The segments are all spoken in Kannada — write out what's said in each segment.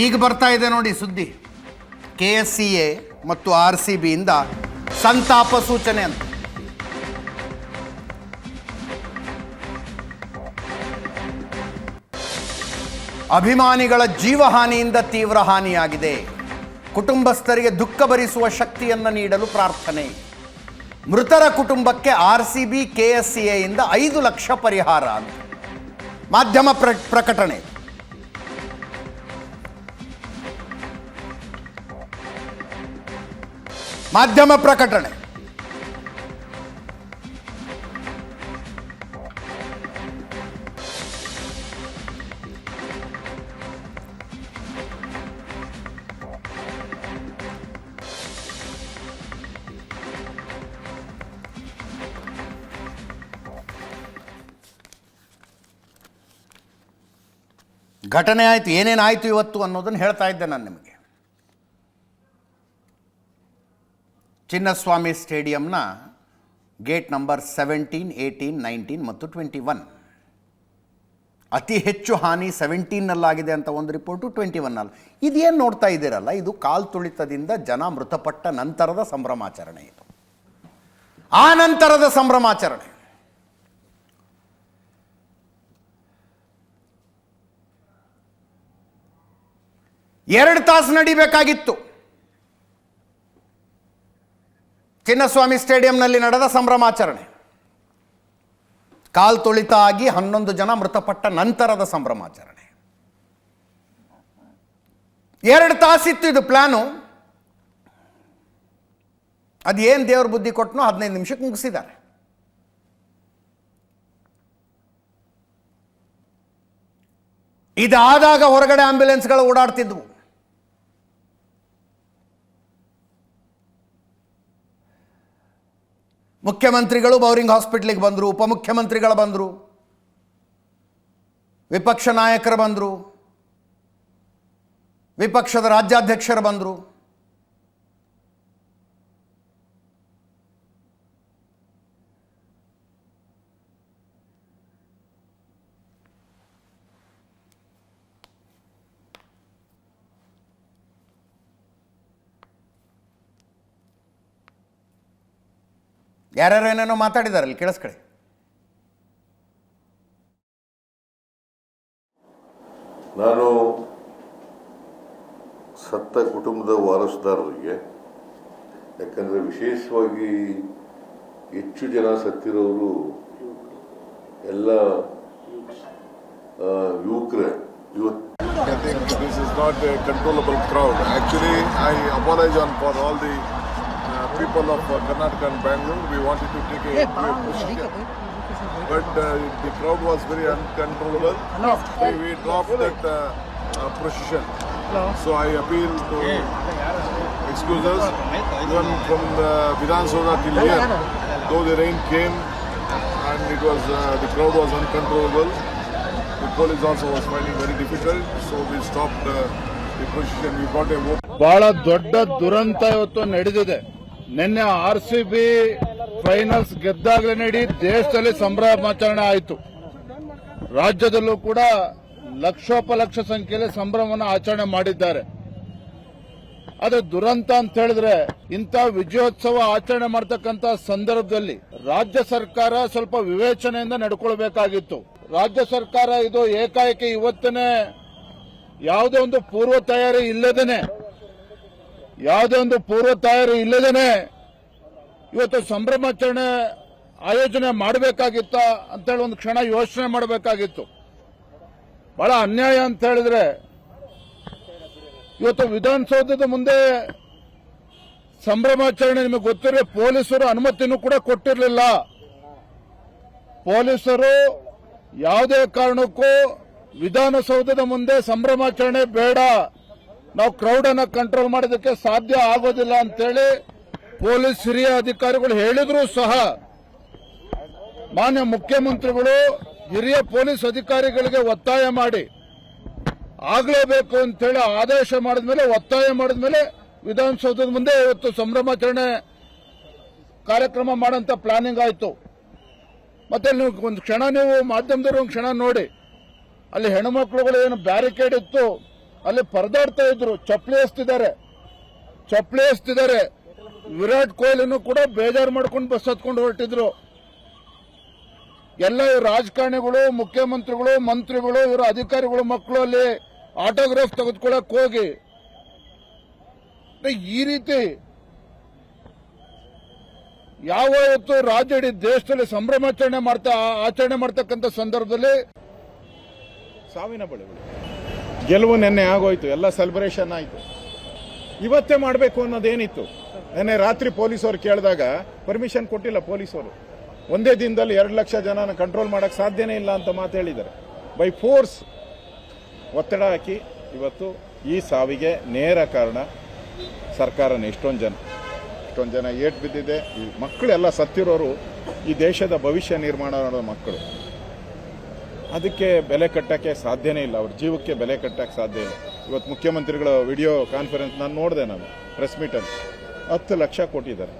ಈಗ ಬರ್ತಾ ಇದೆ ನೋಡಿ ಸುದ್ದಿ. ಕೆ ಎಸ್ ಸಿ ಎ ಮತ್ತು ಆರ್ ಸಿ ಬಿಯಿಂದ ಸಂತಾಪ ಸೂಚನೆ ಅಂತ. ಅಭಿಮಾನಿಗಳ ಜೀವಹಾನಿಯಿಂದ ತೀವ್ರ ಹಾನಿಯಾಗಿದೆ. ಕುಟುಂಬಸ್ಥರಿಗೆ ದುಃಖ ಭರಿಸುವ ಶಕ್ತಿಯನ್ನು ನೀಡಲು ಪ್ರಾರ್ಥನೆ. ಮೃತರ ಕುಟುಂಬಕ್ಕೆ R C B K S C ಎಯಿಂದ ಐದು ಲಕ್ಷ ಪರಿಹಾರ ಮಾಧ್ಯಮ ಪ್ರ, ಪ್ರಕಟಣೆ. ಮಾಧ್ಯಮ ಪ್ರಕಟಣೆ. ಘಟನೆ ಆಯಿತು ಏನೇನಾಯಿತು ಇವತ್ತು ಅನ್ನೋದನ್ನು ಹೇಳ್ತಾ ಇದ್ದೆ ನಾನು ನಿಮಗೆ. Chinnaswamy ಸ್ಟೇಡಿಯಂನ gate number seventeen, eighteen, nineteen ಮತ್ತು ಟ್ವೆಂಟಿ ಒನ್. ಅತಿ ಹೆಚ್ಚು ಹಾನಿ ಸೆವೆಂಟೀನ್ನಲ್ಲಾಗಿದೆ ಅಂತ ಒಂದು ರಿಪೋರ್ಟು ಟ್ವೆಂಟಿ ಒನ್ನಲ್ಲಿ. ಇದೇನು ನೋಡ್ತಾ ಇದ್ದೀರಲ್ಲ, ಇದು ಕಾಲು ತುಳಿತದಿಂದ ಜನ ಮೃತಪಟ್ಟ ನಂತರದ ಸಂಭ್ರಮಾಚರಣೆ ಇದು. ಆ ನಂತರದ ಸಂಭ್ರಮಾಚರಣೆ. ಎರಡು ತಾಸು ನಡಿಬೇಕಾಗಿತ್ತು. ಚಿನ್ನಸ್ವಾಮಿ ಸ್ಟೇಡಿಯಂನಲ್ಲಿ ನಡೆದ ಸಂಭ್ರಮಾಚರಣೆ. ಕಾಲ್ ತುಳಿತ ಆಗಿ ಹನ್ನೊಂದು ಜನ ಮೃತಪಟ್ಟ ನಂತರದ ಸಂಭ್ರಮಾಚರಣೆ. ಎರಡು ತಾಸಿತ್ತು ಇದು ಪ್ಲಾನು. ಅದೇನು ದೇವ್ರ ಬುದ್ಧಿ ಕೊಟ್ಟನೋ ಹದಿನೈದು ನಿಮಿಷಕ್ಕೆ ಮುಗಿಸಿದ್ದಾರೆ. ಇದಾದಾಗ ಹೊರಗಡೆ ಆಂಬ್ಯುಲೆನ್ಸ್ಗಳು ಓಡಾಡ್ತಿದ್ವು. ಮುಖ್ಯಮಂತ್ರಿಗಳು ಬೌರಿಂಗ್ ಹಾಸ್ಪಿಟ್ಲಿಗೆ ಬಂದರು ಉಪಮುಖ್ಯಮಂತ್ರಿಗಳು ಬಂದರು ವಿಪಕ್ಷ ನಾಯಕರು ಬಂದರು ವಿಪಕ್ಷದ ರಾಜ್ಯಾಧ್ಯಕ್ಷರು ಬಂದರು. ಯಾರ್ಯಾರು ಏನೇನೋ ಮಾತಾಡಿದಾರಲ್ಲಿ ಕೇಳಿಸ್ಕೊಳ್ಳಿ ನಾನು ಸತ್ತ ಕುಟುಂಬದ ವಾರಸುದಾರರಿಗೆ ಯಾಕಂದರೆ ವಿಶೇಷವಾಗಿ ಹೆಚ್ಚು ಜನ ಸತ್ತಿರೋರು ಎಲ್ಲ ಆ, ಯುವಕರೇ ಯುವತ್ think this is not a controllable crowd. Actually, I apologize on for all the uh, people of uh, Karnataka and Bangalore. We wanted to take a, a procedure, but uh, the crowd was very uncontrollable. We, we dropped that uh, uh, procession. So I appeal to excuse us, even from the Vidhan Soda till here, though the rain came and it was uh, the crowd was uncontrollable. The police also was finding very difficult, so we stopped uh, the procession. We got a vote. ಬಹಳ ದೊಡ್ಡ ದುರಂತ ಇವತ್ತು ನಡೆದಿದೆ ನಿನ್ನೆ ಆರ್ ಸಿ ಬಿ ಫೈನಲ್ಸ್ ಗೆದ್ದಾಗಲೇ ನಡಿ ದೇಶದಲ್ಲಿ ಸಂಭ್ರಮಾಚರಣೆ ಆಯಿತು. ರಾಜ್ಯದಲ್ಲೂ ಕೂಡ ಲಕ್ಷೋಪಲಕ್ಷ ಸಂಖ್ಯೆಯಲ್ಲಿ ಸಂಭ್ರಮವನ್ನು ಆಚರಣೆ ಮಾಡಿದ್ದಾರೆ. ಆದ್ರೆ ದುರಂತ ಅಂತ ಹೇಳಿದ್ರೆ ಇಂಥ ವಿಜಯೋತ್ಸವ ಆಚರಣೆ ಮಾಡತಕ್ಕಂತ ಸಂದರ್ಭದಲ್ಲಿ ರಾಜ್ಯ ಸರ್ಕಾರ ಸ್ವಲ್ಪ ವಿವೇಚನೆಯಿಂದ ನಡ್ಕೊಳ್ಬೇಕಾಗಿತ್ತು. ರಾಜ್ಯ ಸರ್ಕಾರ ಇದು ಏಕಾಏಕಿ ಇವತ್ತನೇ ಯಾವುದೇ ಒಂದು ಪೂರ್ವ ತಯಾರಿ ಇಲ್ಲದೇನೆ ಯಾವುದೇ ಒಂದು ಪೂರ್ವ ತಯಾರಿ ಇಲ್ಲದೇನೆ ಇವತ್ತು ಸಂಭ್ರಮಾಚರಣೆ ಆಯೋಜನೆ ಮಾಡಬೇಕಾಗಿತ್ತ ಅಂತೇಳಿ ಒಂದು ಕ್ಷಣ ಯೋಚನೆ ಮಾಡಬೇಕಾಗಿತ್ತು. ಬಹಳ ಅನ್ಯಾಯ ಅಂತ ಹೇಳಿದ್ರೆ ಇವತ್ತು ವಿಧಾನಸೌಧದ ಮುಂದೆ ಸಂಭ್ರಮಾಚರಣೆ ನಿಮಗೆ ಗೊತ್ತಿರೋ ಪೊಲೀಸರು ಅನುಮತಿನೂ ಕೂಡ ಕೊಟ್ಟಿರಲಿಲ್ಲ. ಪೊಲೀಸರು ಯಾವುದೇ ಕಾರಣಕ್ಕೂ ವಿಧಾನಸೌಧದ ಮುಂದೆ ಸಂಭ್ರಮಾಚರಣೆ ಬೇಡ. ನಾವು ಕ್ರೌಡ್ ಅನ್ನ ಕಂಟ್ರೋಲ್ ಮಾಡೋದಕ್ಕೆ ಸಾಧ್ಯ ಆಗೋದಿಲ್ಲ ಅಂತೇಳಿ ಪೊಲೀಸ್ ಹಿರಿಯ ಅಧಿಕಾರಿಗಳು ಹೇಳಿದ್ರು ಸಹ ಮಾನ್ಯ ಮುಖ್ಯಮಂತ್ರಿಗಳು, ಹಿರಿಯ ಪೊಲೀಸ್ ಅಧಿಕಾರಿಗಳಿಗೆ ಒತ್ತಾಯ ಮಾಡಿ ಆಗಲೇಬೇಕು ಅಂತೇಳಿ ಆದೇಶ ಮಾಡಿದ ಮೇಲೆ ಒತ್ತಾಯ ಮಾಡಿದ ಮೇಲೆ ವಿಧಾನಸೌಧದ ಮುಂದೆ ಇವತ್ತು ಸಂಭ್ರಮಾಚರಣೆ ಕಾರ್ಯಕ್ರಮ ಮಾಡೋಂಥ ಪ್ಲಾನಿಂಗ್ ಆಯಿತು. ಮತ್ತೆ ನೀವು ಒಂದು ಕ್ಷಣ ನೀವು ಮಾಧ್ಯಮದವರು ಒಂದು ಕ್ಷಣ ನೋಡಿ. ಅಲ್ಲಿ ಹೆಣ್ಮಕ್ಳುಗಳು ಏನು ಬ್ಯಾರಿಕೇಡ್ ಇತ್ತು. ಅಲ್ಲಿ ಪರದಾಡ್ತಾ ಇದ್ರು. ಚಪ್ಪಲಿ ಎಸ್ತಿದ್ದಾರೆ ಚಪ್ಪಲಿ ಎಸ್ತಿದ್ದಾರೆ ವಿರಾಟ್ ಕೊಹ್ಲಿನೂ ಕೂಡ ಬೇಜಾರು ಮಾಡ್ಕೊಂಡು ಬಸ್ ಹತ್ಕೊಂಡು ಹೊರಟಿದ್ರು. ಎಲ್ಲ ರಾಜಕಾರಣಿಗಳು, ಮುಖ್ಯಮಂತ್ರಿಗಳು, ಮಂತ್ರಿಗಳು, ಇವರ ಅಧಿಕಾರಿಗಳು ಮಕ್ಕಳು ಅಲ್ಲಿ ಆಟೋಗ್ರಾಫ್ ತೆಗೆದುಕೊಳ್ಳಕ್ ಹೋಗಿ. ಈ ರೀತಿ ಯಾವತ್ತು ರಾಜ್ಯ ಇಡೀ ದೇಶದಲ್ಲಿ ಸಂಭ್ರಮಾಚರಣೆ ಮಾಡ್ತಾ, ಆಚರಣೆ ಮಾಡ್ತಕ್ಕಂಥ ಸಂದರ್ಭದಲ್ಲಿ ಸಾವಿನ ಬಳಿಗಳು. ಗೆಲುವು ನಿನ್ನೆ ಆಗೋಯ್ತು, ಎಲ್ಲ ಸೆಲೆಬ್ರೇಷನ್ ಆಯಿತು. ಇವತ್ತೇ ಮಾಡಬೇಕು ಅನ್ನೋದೇನಿತ್ತು? ನಿನ್ನೆ ರಾತ್ರಿ ಪೊಲೀಸವ್ರು ಕೇಳಿದಾಗ ಪರ್ಮಿಷನ್ ಕೊಟ್ಟಿಲ್ಲ ಪೊಲೀಸರು ಒಂದೇ ದಿನದಲ್ಲಿ ಎರಡು ಲಕ್ಷ ಜನನ ಕಂಟ್ರೋಲ್ ಮಾಡೋಕ್ಕೆ ಸಾಧ್ಯನೇ ಇಲ್ಲ ಅಂತ ಮಾತು ಹೇಳಿದ್ದಾರೆ. ಬೈ ಫೋರ್ಸ್ ಒತ್ತಡ ಹಾಕಿ, ಇವತ್ತು ಈ ಸಾವಿಗೆ ನೇರ ಕಾರಣ ಸರ್ಕಾರನ. ಎಷ್ಟೊಂದು ಜನ ಎಷ್ಟೊಂದು ಜನ ಏಟ್ ಬಿದ್ದಿದೆ. ಈ ಮಕ್ಕಳೆಲ್ಲ ಸತ್ತಿರೋರು ಈ ದೇಶದ ಭವಿಷ್ಯ ನಿರ್ಮಾಣ ಮಾಡೋ ಮಕ್ಕಳು. ಅದಕ್ಕೆ ಬೆಲೆ ಕಟ್ಟಕ್ಕೆ ಸಾಧ್ಯನೇ ಇಲ್ಲ. ಅವ್ರ ಜೀವಕ್ಕೆ ಬೆಲೆ ಕಟ್ಟಕ್ಕೆ ಸಾಧ್ಯ ಇಲ್ಲ. ಇವತ್ತು ಮುಖ್ಯಮಂತ್ರಿಗಳ ವಿಡಿಯೋ ಕಾನ್ಫರೆನ್ಸ್ ನಾನು ನೋಡಿದೆ ನಾನು ಪ್ರೆಸ್ ಮೀಟಲ್ಲಿ ಹತ್ತು ಲಕ್ಷ ಕೊಟ್ಟಿದ್ದಾರೆ.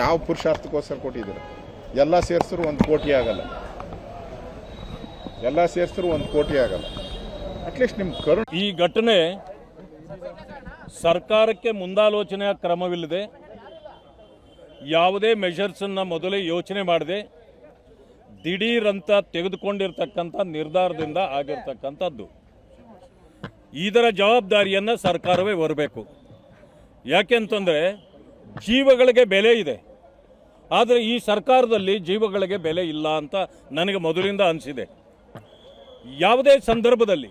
ಯಾವ ಪುರುಷಾರ್ಥಕ್ಕೋಸ್ಕರ ಕೊಟ್ಟಿದ್ದಾರೆ? ಎಲ್ಲ ಸೇರಿಸಿದ್ರು ಒಂದು ಕೋಟಿ ಆಗಲ್ಲ. ಎಲ್ಲ ಸೇರಿಸಿದ್ರು ಒಂದು ಕೋಟಿ ಆಗಲ್ಲ. ಅಟ್ಲೀಸ್ಟ್ ನಿಮ್ಮ ಕರು ಈ ಘಟನೆ ಸರ್ಕಾರಕ್ಕೆ ಮುಂದಾಲೋಚನೆಯ ಕ್ರಮವಿಲ್ಲದೆ ಯಾವುದೇ ಮೆಷರ್ಸನ್ನು ಮೊದಲೇ ಯೋಚನೆ ಮಾಡದೆ ದಿಢೀರಂತ ತೆಗೆದುಕೊಂಡಿರ್ತಕ್ಕಂಥ ನಿರ್ಧಾರದಿಂದ ಆಗಿರ್ತಕ್ಕಂಥದ್ದು. ಇದರ ಜವಾಬ್ದಾರಿಯನ್ನು ಸರ್ಕಾರವೇ ಹೊರಬೇಕು. ಯಾಕೆಂತಂದರೆ ಜೀವಗಳಿಗೆ ಬೆಲೆ ಇದೆ. ಆದರೆ ಈ ಸರ್ಕಾರದಲ್ಲಿ ಜೀವಗಳಿಗೆ ಬೆಲೆ ಇಲ್ಲ ಅಂತ ನನಗೆ ಮೊದಲಿಂದ ಅನಿಸಿದೆ. ಯಾವುದೇ ಸಂದರ್ಭದಲ್ಲಿ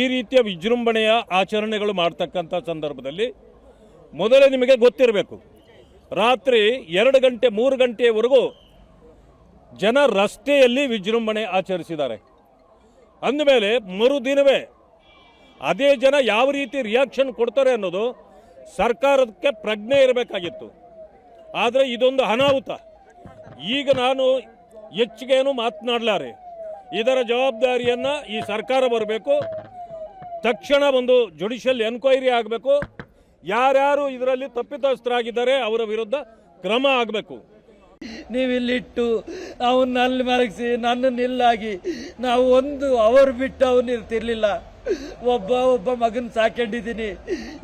ಈ ರೀತಿಯ ವಿಜೃಂಭಣೆಯ ಆಚರಣೆಗಳು ಮಾಡ್ತಕ್ಕಂಥ ಸಂದರ್ಭದಲ್ಲಿ ಮೊದಲೇ ನಿಮಗೆ ಗೊತ್ತಿರಬೇಕು. ರಾತ್ರಿ ಎರಡು ಗಂಟೆ, ಮೂರು ಗಂಟೆಯವರೆಗೂ ಜನ ರಸ್ತೆಯಲ್ಲಿ ವಿಜೃಂಭಣೆ ಆಚರಿಸಿದ್ದಾರೆ. ಅಂದಮೇಲೆ ಮರುದಿನವೇ ಅದೇ ಜನ ಯಾವ ರೀತಿ ರಿಯಾಕ್ಷನ್ ಕೊಡ್ತಾರೆ ಅನ್ನೋದು ಸರ್ಕಾರಕ್ಕೆ ಪ್ರಜ್ಞೆ ಇರಬೇಕಾಗಿತ್ತು. ಆದರೆ ಇದೊಂದು ಅನಾಹುತ. ಈಗ ನಾನು ಹೆಚ್ಚಿಗೇನು ಮಾತನಾಡಲಾರೆ. ಇದರ ಜವಾಬ್ದಾರಿಯನ್ನು ಈ ಸರ್ಕಾರ ಬರಬೇಕು. ತಕ್ಷಣ ಒಂದು ಜುಡಿಷಿಯಲ್ ಎನ್ಕ್ವೈರಿ ಆಗಬೇಕು. ಯಾರ್ಯಾರು ಇದರಲ್ಲಿ ತಪ್ಪಿತಸ್ಥರಾಗಿದ್ದಾರೆ ಅವರ ವಿರುದ್ಧ ಕ್ರಮ ಆಗಬೇಕು. ನೀವಿಲ್ಲಿಟ್ಟು ಅವನ್ನ ಅಲ್ಲಿ ಮಲಗಿಸಿ, ನನ್ನ ನಿಲ್ಲಾಗಿ ನಾವು ಒಂದು ಅವರು ಬಿಟ್ಟು ಅವನು ಇರ್ತಿರ್ಲಿಲ್ಲ ಒಬ್ಬ ಒಬ್ಬ ಮಗನ ಸಾಕೊಂಡಿದ್ದೀನಿ.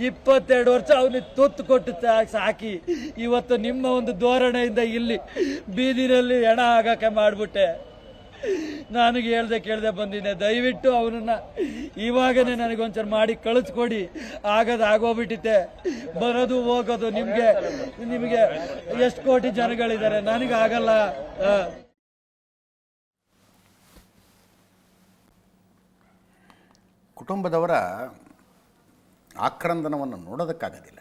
ಇಪ್ಪತ್ತೆರಡು ವರ್ಷ ಅವನಿಗೆ ತುತ್ತು ಕೊಟ್ಟು ಸಾಕಿ. ಇವತ್ತು ನಿಮ್ಮ ಒಂದು ಧೋರಣೆಯಿಂದ ಇಲ್ಲಿ ಬೀದಿನಲ್ಲಿ ಹೆಣ ಆಗಕ್ಕೆ ಮಾಡಿಬಿಟ್ಟೆ. ನನಗೆ ಹೇಳ್ದೆ ಕೇಳ್ದೆ ಬಂದಿದ್ದೆ. ದಯವಿಟ್ಟು ಅವನನ್ನ ಇವಾಗನೇ ನನಗೊಂಚೂರು ಮಾಡಿ ಕಳಿಸ್ಕೊಡಿ. ಆಗದು ಆಗೋಗ್ಬಿಟ್ಟಿತ್ತೆ. ಬರೋದು ಹೋಗೋದು ನಿಮಗೆ ನಿಮಗೆ ಎಷ್ಟು ಕೋಟಿ ಜನಗಳಿದ್ದಾರೆ? ನನಗೆ ಆಗಲ್ಲ. ಕುಟುಂಬದವರ ಆಕ್ರಂದನವನ್ನು ನೋಡೋದಕ್ಕಾಗೋದಿಲ್ಲ.